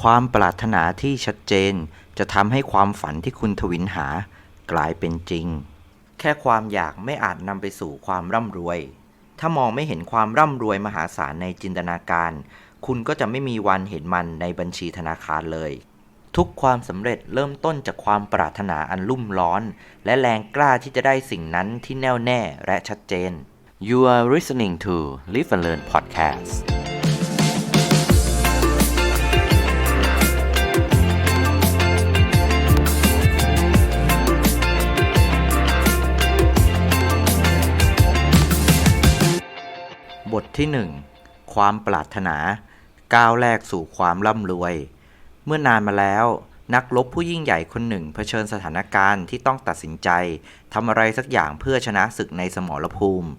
ความปรารถนาที่ชัดเจน จะทำให้ความฝันที่คุณทวินหากลายเป็นจริง แค่ความอยากไม่อาจนำไปสู่ความร่ำรวย ถ้ามองไม่เห็นความร่ำรวยมหาศาลในจินตนาการ คุณก็จะไม่มีวันเห็นมันในบัญชีธนาคารเลย ทุกความสำเร็จเริ่มต้นจากความปรารถนาอันลุ่มร้อน และแรงกล้าที่จะได้สิ่งนั้นที่แน่วแน่และชัดเจน You are listening to Live and Learn Podcast บทที่1ความปรารถนา ก้าวแรกสู่ความร่ำรวย เมื่อนานมาแล้วนักรบผู้ยิ่งใหญ่คนหนึ่งเผชิญสถานการณ์ที่ต้องตัดสินใจทำอะไรสักอย่างเพื่อชนะศึกในสมรภูมิ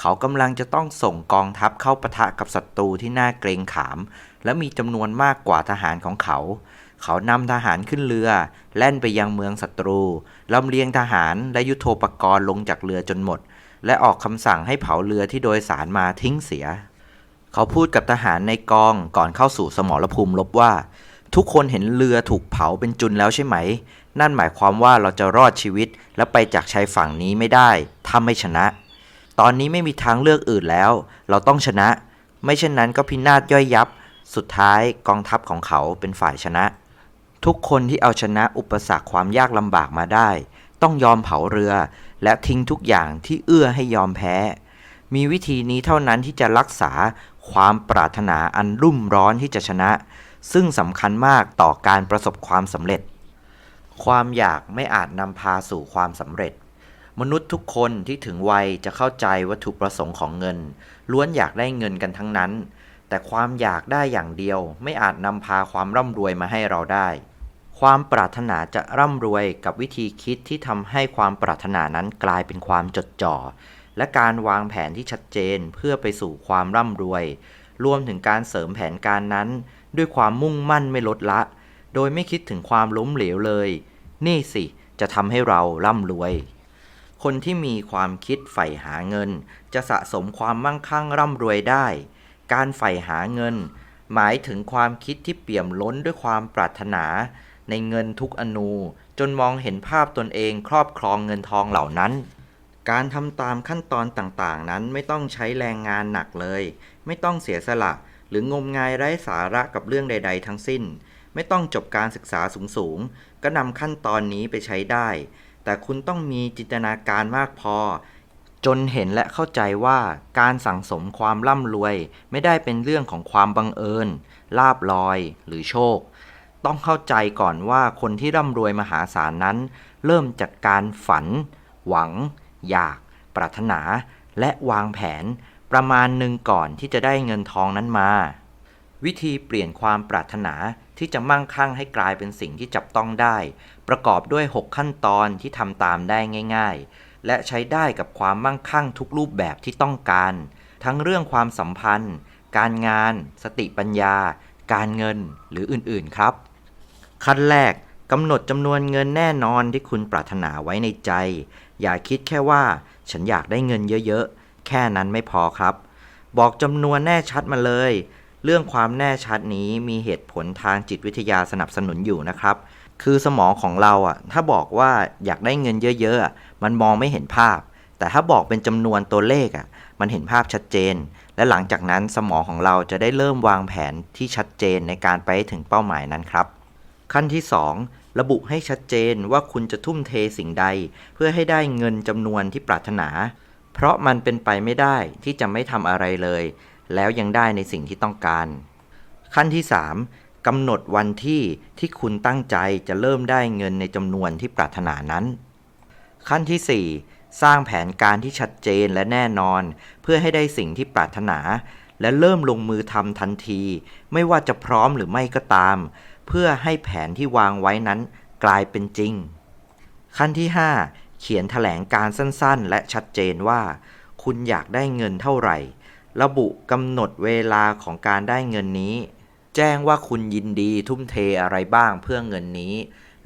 เขากำลังจะต้องส่งกองทัพเข้าปะทะกับศัตรูที่น่าเกรงขาม และมีจำนวนมากกว่าทหารของเขา เขานำทหารขึ้นเรือ แล่นไปยังเมืองศัตรูลำเลียงทหารและยุทโธปกรณ์ลงจากเรือจนหมด และออกคำสั่งให้เผาเรือที่โดยสารมาทิ้งเสีย เขาพูดกับทหารในกองก่อนเข้าสู่สมรภูมิลบว่า ทุกคนเห็นเรือถูกเผาเป็นจุนแล้วใช่ไหม นั่นหมายความว่าเราจะรอดชีวิตและไปจากชายฝั่งนี้ไม่ได้ถ้าไม่ชนะ ตอนนี้ไม่มีทางเลือกอื่นแล้ว เราต้องชนะ ไม่เช่นนั้นก็พินาศย่อยยับ สุดท้ายกองทัพของเขาเป็นฝ่ายชนะ ทุกคนที่เอาชนะอุปสรรคความยากลำบากมาได้ ต้องยอมเผาเรือ และทิ้งทุกอย่างที่เอื้อให้ยอมแพ้ มีวิธีนี้เท่านั้นที่จะรักษาความปรารถนาอันรุ่มร้อนที่จะชนะ ซึ่งสำคัญมากต่อการประสบความสำเร็จ ความอยากไม่อาจนำพาสู่ความสำเร็จ มนุษย์ทุกคนที่ถึงวัยจะเข้าใจวัตถุประสงค์ของเงิน ล้วนอยากได้เงินกันทั้งนั้น แต่ความอยากได้อย่างเดียวไม่อาจนำพาความร่ำรวยมาให้เราได้ ความปรารถนาจะร่ำรวยกับวิธีคิดที่ทำให้ความปรารถนานั้นกลายเป็นความจดจ่อ และการวางแผนที่ชัดเจนเพื่อไปสู่ความร่ำรวย รวมถึงการเสริมแผนการนั้น ด้วยความมุ่งมั่นไม่ลดละ โดยไม่คิดถึงความล้มเหลวเลย นี่สิจะทำให้เราร่ำรวย คนที่มีความคิดใฝ่หาเงิน จะสะสมความมั่งคั่งร่ำรวยได้ การใฝ่หาเงิน หมายถึงความคิดที่เปี่ยมล้นด้วยความปรารถนา ในเงินทุกอนู จนมองเห็นภาพตนเองครอบครองเงินทองเหล่านั้น การทำตามขั้นตอนต่างๆ นั้นไม่ต้องใช้แรงงานหนักเลย ไม่ต้องเสียสละ หรืองมงายไร้สาระกับเรื่องใด ๆ ทั้งสิ้น ไม่ต้องจบการศึกษาสูงๆ ก็นำขั้นตอนนี้ไปใช้ได้ แต่คุณต้องมีจินตนาการมากพอจนเห็นและเข้าใจว่าการสั่งสมความร่ำรวย ไม่ได้เป็นเรื่องของความบังเอิญ ลาบลอย หรือโชค ต้องเข้าใจก่อนว่าคนที่ร่ำรวยมหาศาลนั้น เริ่มจากการฝัน หวัง อยาก ปรารถนา และวางแผน ประมาณหนึ่งก่อนที่จะได้เงินทองนั้นมา วิธีเปลี่ยนความปรารถนาที่จะมั่งคั่งให้กลายเป็นสิ่งที่จับต้องได้ ประกอบด้วย 6 ขั้นตอนที่ทำตามได้ง่าย ๆ และใช้ได้กับความมั่งคั่งทุกรูปแบบที่ต้องการ ทั้งเรื่องความสัมพันธ์ การงาน สติปัญญา การเงินหรืออื่นๆครับ ขั้นแรกกำหนดจำนวนเงินแน่นอนที่คุณปรารถนาไว้ในใจ อย่าคิดแค่ว่า ฉันอยากได้เงินเยอะๆ แค่นั้นไม่พอครับ บอกจำนวนแน่ชัดมาเลย เรื่องความแน่ชัดนี้มีเหตุผลทางจิตวิทยาสนับสนุนอยู่นะครับ คือสมองของเราอะ ถ้าบอกว่าอยากได้เงินเยอะๆ มันมองไม่เห็นภาพ แต่ถ้าบอกเป็นจำนวนตัวเลขอะ มันเห็นภาพชัดเจน และหลังจากนั้นสมองของเราจะได้เริ่มวางแผนที่ชัดเจนในการไปถึงเป้าหมายนั้นครับ ขั้นที่ 2 ระบุให้ชัดเจนว่าคุณจะทุ่มเทสิ่งใด เพื่อให้ได้เงินจำนวนที่ปรารถนา เพราะมันเป็นไปไม่ได้ที่จะไม่ทำอะไรเลย แล้วยังได้ในสิ่งที่ต้องการ ขั้นที่ 3กำหนดวันที่ที่คุณตั้งใจจะเริ่มได้เงินในจำนวนที่ปรารถนานั้น ขั้นที่ 4 สร้างแผนการที่ชัดเจนและแน่นอน เพื่อให้ได้สิ่งที่ปรารถนา และเริ่มลงมือทำทันที ไม่ว่าจะพร้อมหรือไม่ก็ตาม เพื่อให้แผนที่วางไว้นั้นกลายเป็นจริง ขั้นที่ 5 เขียนแถลงการสั้นๆ และชัดเจนว่า คุณอยากได้เงินเท่าไหร่ ระบุกำหนดเวลาของการได้เงินนี้ แจ้งว่าคุณยินดีทุ่มเทอะไรบ้างเพื่อเงินนี้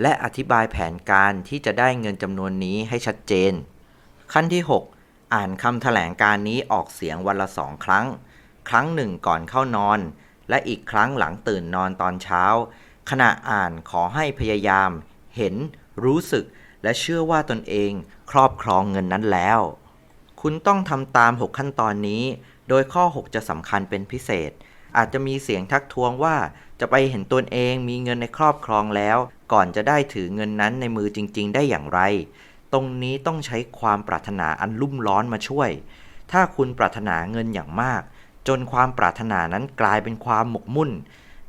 และอธิบายแผนการที่จะได้เงินจำนวนนี้ให้ชัดเจน ขั้นที่ 6 อ่านคำแถลงการนี้ออกเสียงวันละสองครั้ง ครั้งหนึ่งก่อนเข้านอน และอีกครั้งหลังตื่นนอนตอนเช้า ขณะอ่านขอให้พยายาม เห็น รู้สึก และเชื่อว่าตนเองครอบครองเงินนั้นแล้ว คุณต้องทำตาม 6 ขั้นตอนนี้ โดยข้อ 6 จะสำคัญเป็นพิเศษ อาจจะมีเสียงทักท้วงว่าจะไปเห็นตนเองมีเงินในครอบครองแล้ว ก่อนจะได้ถือเงินนั้นในมือจริง ๆ ได้อย่างไร ตรงนี้ต้องใช้ความปรารถนาอันลุ่มร้อนมาช่วย ถ้าคุณปรารถนาเงินอย่างมาก จนความปรารถนานั้นกลายเป็นความหมกมุ่น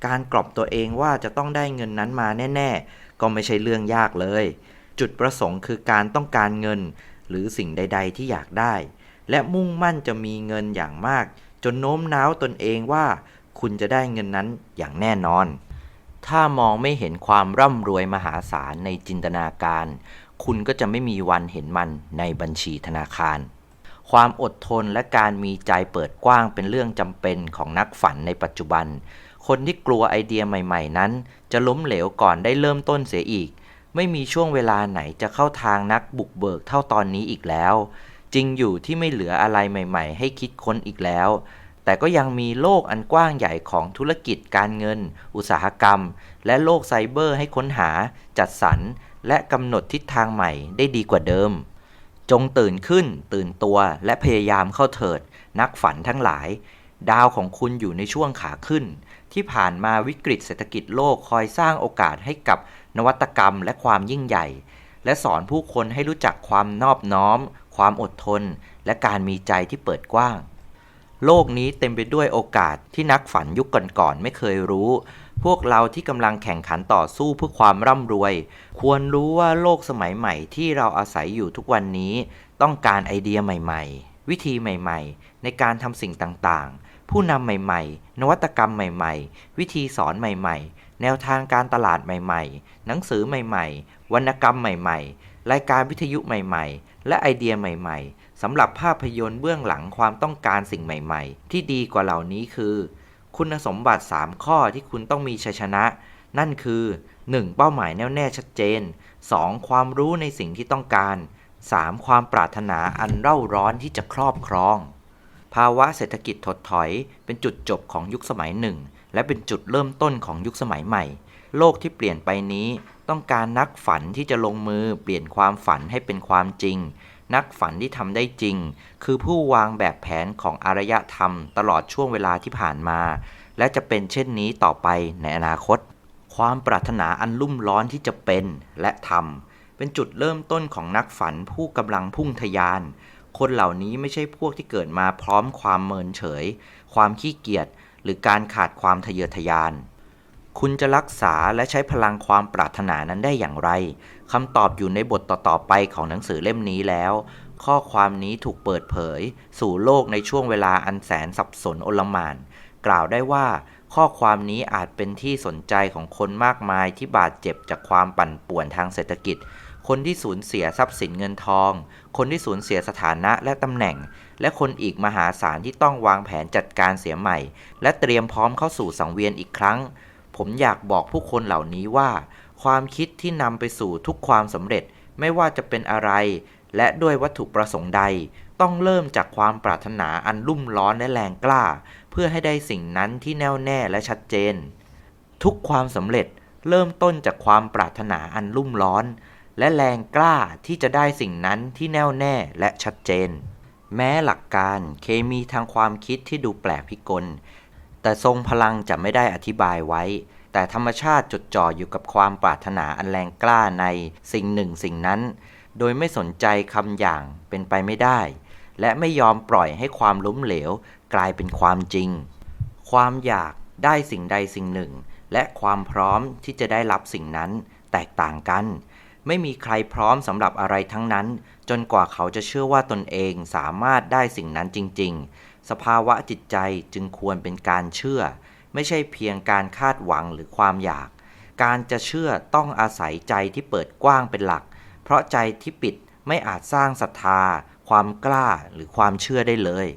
การกรอบตัวเองว่าจะต้องได้เงินนั้นมาแน่ๆ ก็ไม่ใช่เรื่องยากเลย จุดประสงค์คือการต้องการเงิน หรือสิ่งใด ๆ ที่อยากได้ และมุ่งมั่นจะมีเงินอย่างมาก จนโน้มน้าวตนเองว่า คุณจะได้เงินนั้นอย่างแน่นอน ถ้ามองไม่เห็นความร่ำรวยมหาศาลในจินตนาการ คุณก็จะไม่มีวันเห็นมันในบัญชีธนาคารความอดทนและการมีใจเปิดกว้างเป็นเรื่องจำเป็นของนักฝันในปัจจุบัน คนที่กลัวไอเดียใหม่ๆ นั้น จะล้มเหลวก่อนได้เริ่มต้นเสียอีก ไม่มีช่วงเวลาไหนจะเข้าทางนักบุกเบิกเท่าตอนนี้อีกแล้ว จริงอยู่ที่ไม่เหลืออะไรใหม่ๆ ให้คิดค้นอีกแล้ว แต่ก็ยังมีโลกอันกว้างใหญ่ของธุรกิจการเงิน อุตสาหกรรม และโลกไซเบอร์ให้ค้นหา จัดสรร และกำหนดทิศทางใหม่ได้ดีกว่าเดิม จงตื่นขึ้น ตื่นตัวและพยายามเข้าเถิด นักฝันทั้งหลายดาวของคุณอยู่ในช่วงขาขึ้น ที่ผ่านมาวิกฤตเศรษฐกิจโลกคอยสร้างโอกาสให้กับนวัตกรรมและความยิ่งใหญ่ และสอนผู้คนให้รู้จักความนอบน้อม ความอดทน และการมีใจที่เปิดกว้าง โลกนี้เต็มไปด้วยโอกาสที่นักฝันยุคก่อนๆไม่เคยรู้ พวกเราที่กำลังแข่งขันต่อสู้เพื่อความร่ำรวย ควรรู้ว่าโลกสมัยใหม่ที่เราอาศัยอยู่ทุกวันนี้ ต้องการไอเดียใหม่ ๆ วิธีใหม่ ๆ ในการทำสิ่งต่างๆ ผู้นำใหม่ๆ นวัตกรรมใหม่ๆ วิธีสอนใหม่ๆ แนวทางการตลาดใหม่ๆ หนังสือใหม่ๆ วรรณกรรมใหม่ๆ รายการวิทยุใหม่ๆ และไอเดียใหม่ๆสำหรับภาพยนตร์เบื้องหลังความต้องการสิ่งใหม่ๆ ที่ดีกว่าเหล่านี้คือ คุณสมบัติ 3 ข้อที่คุณต้องมีชัยชนะ นั่นคือ 1. เป้าหมายแน่วแน่ชัดเจน 2. ความรู้ในสิ่งที่ต้องการ 3. ความปรารถนาอันเร่าร้อนที่จะครอบครอง ภาวะเศรษฐกิจถดถอย เป็นจุดจบของยุคสมัยหนึ่ง และเป็นจุดเริ่มต้นของยุคสมัยใหม่ โลกที่เปลี่ยนไปนี้ ต้องการนักฝันที่จะลงมือเปลี่ยนความฝันให้เป็นความจริง นักฝันที่ทำได้จริง คือผู้วางแบบแผนของอารยธรรม ตลอดช่วงเวลาที่ผ่านมา และจะเป็นเช่นนี้ต่อไปในอนาคต ความปรารถนาอันลุ่มร้อนที่จะเป็นและทำเป็นจุดเริ่มต้นของนักฝันผู้กำลังพุ่งทะยาน คนเหล่านี้ไม่ใช่พวกที่เกิดมาพร้อมความเมินเฉย ความขี้เกียจหรือการขาดความทะเยอทะยาน คุณจะรักษาและใช้พลังความปรารถนานั้นได้อย่างไรคำตอบอยู่ในบทต่อๆไปของหนังสือเล่มนี้แล้ว ข้อความนี้ถูกเปิดเผย สู่โลกในช่วงเวลาอันแสนสับสนโอลมาน กล่าวได้ว่าข้อความนี้อาจเป็นที่สนใจของคนมากมายที่บาดเจ็บจากความปั่นป่วนทางเศรษฐกิจ คนที่สูญเสียทรัพย์สินเงินทอง คนที่สูญเสียสถานะและตำแหน่ง และคนอีกมหาศาลที่ต้องวางแผนจัดการเสียใหม่ และเตรียมพร้อมเข้าสู่สังเวียนอีกครั้ง ผมอยากบอกผู้คนเหล่านี้ว่า ความคิดที่นำไปสู่ทุกความสำเร็จไม่ว่าจะเป็นอะไร และด้วยวัตถุประสงค์ใด ต้องเริ่มจากความปรารถนาอันรุ่มร้อนและแรงกล้า เพื่อให้ได้สิ่งนั้นที่แน่วแน่และชัดเจน ทุกความสำเร็จเริ่มต้นจากความปรารถนาอันรุ่มร้อน และแรงกล้าที่จะได้สิ่งนั้นที่แน่วแน่และชัดเจน แม้หลักการเคมีทางความคิดที่ดูแปลกพิกล แต่ทรงพลังจะไม่ได้อธิบายไว้ แต่ธรรมชาติจดจ่ออยู่กับความปรารถนาอันแรงกล้าในสิ่งหนึ่งสิ่งนั้น โดยไม่สนใจคำอย่างเป็นไปไม่ได้ และไม่ยอมปล่อยให้ความล้มเหลวกลายเป็นความจริง ความอยากได้สิ่งใดสิ่งหนึ่ง และความพร้อมที่จะได้รับสิ่งนั้นแตกต่างกัน ไม่มีใครพร้อมสำหรับอะไรทั้งนั้น จนกว่าเขาจะเชื่อว่าตนเองสามารถได้สิ่งนั้นจริง ๆ สภาวะจิตใจจึงควรเป็นการเชื่อ ไม่ใช่เพียงการคาดหวังหรือความอยาก การจะเชื่อต้องอาศัยใจที่เปิดกว้างเป็นหลัก เพราะใจที่ปิดไม่อาจสร้างศรัทธา ความกล้าหรือความเชื่อได้เลย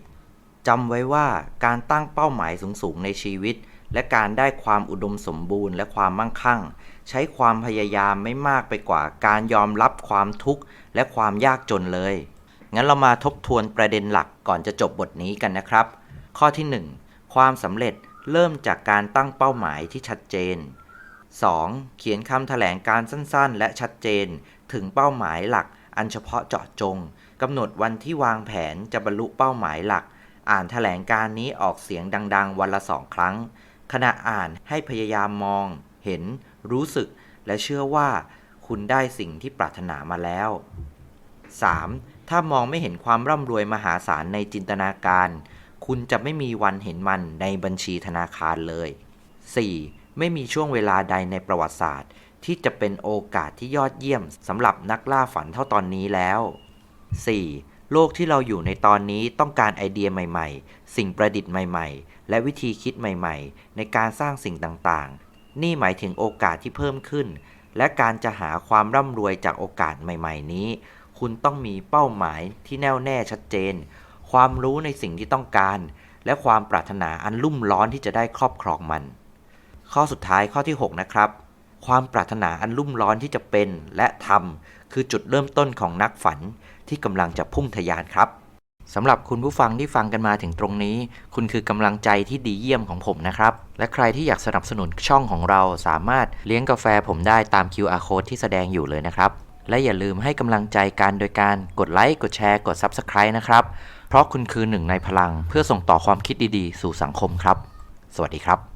จำไว้ว่าการตั้งเป้าหมายสูงๆในชีวิต และการได้ความอุดมสมบูรณ์และความมั่งคั่ง ใช้ความพยายามไม่มากไปกว่าการยอมรับความทุกข์และความยากจนเลย งั้นเรามาทบทวนประเด็นหลักก่อนจะจบบทนี้กันนะครับ ข้อที่ 1 ความสำเร็จเริ่มจากการตั้งเป้าหมายที่ชัดเจน 2. เขียนคำแถลงการสั้นๆ และชัดเจน ถึงเป้าหมายหลัก อันเฉพาะเจาะจงกำหนดวันที่วางแผนจะบรรลุเป้าหมายหลัก อ่านแถลงการนี้ออกเสียงดัง ๆ วันละสองครั้ง ขณะอ่านให้พยายามมอง เห็น รู้สึก และเชื่อว่าคุณได้สิ่งที่ปรารถนามาแล้ว 3. ถ้ามองไม่เห็นความร่ำรวยมหาศาลในจินตนาการ คุณจะไม่มีวันเห็นมันในบัญชีธนาคารเลย 4. ไม่มีช่วงเวลาใดในประวัติศาสตร์ ที่จะเป็นโอกาสที่ยอดเยี่ยมสำหรับนักล่าฝันเท่าตอนนี้แล้ว 4. โลกที่เราอยู่ในตอนนี้ต้องการไอเดียใหม่ ๆ สิ่งประดิษฐ์ใหม่ ๆ และวิธีคิดใหม่ ๆ ในการสร้างสิ่งต่างๆ นี่หมายถึงโอกาสที่เพิ่มขึ้น และการจะหาความร่ำรวยจากโอกาสใหม่ ๆ นี้ คุณต้องมีเป้าหมายที่แน่วแน่ชัดเจน ความรู้ในสิ่งที่ต้องการ และความปรารถนาอันลุ่มร้อนที่จะได้ครอบครองมัน ข้อสุดท้ายข้อที่ 6 นะครับ ความปรารถนาอันลุ่มร้อนที่จะเป็นและทำคือจุดเริ่มต้นของนักฝันที่กำลังจะพุ่งทะยานครับสำหรับคุณผู้ฟังที่ฟังกันมาถึงตรงนี้ คุณคือกำลังใจที่ดีเยี่ยมของผมนะครับ และใครที่อยากสนับสนุนช่องของเราสามารถเลี้ยงกาแฟผมได้ตาม QR code ที่แสดงอยู่เลยนะครับ และอย่าลืมให้กำลังใจกันโดยการกดไลค์ กดแชร์ กด Subscribe นะครับ เพราะคุณคือหนึ่งในพลังเพื่อส่งต่อความคิดดีๆ สู่สังคมครับ สวัสดีครับ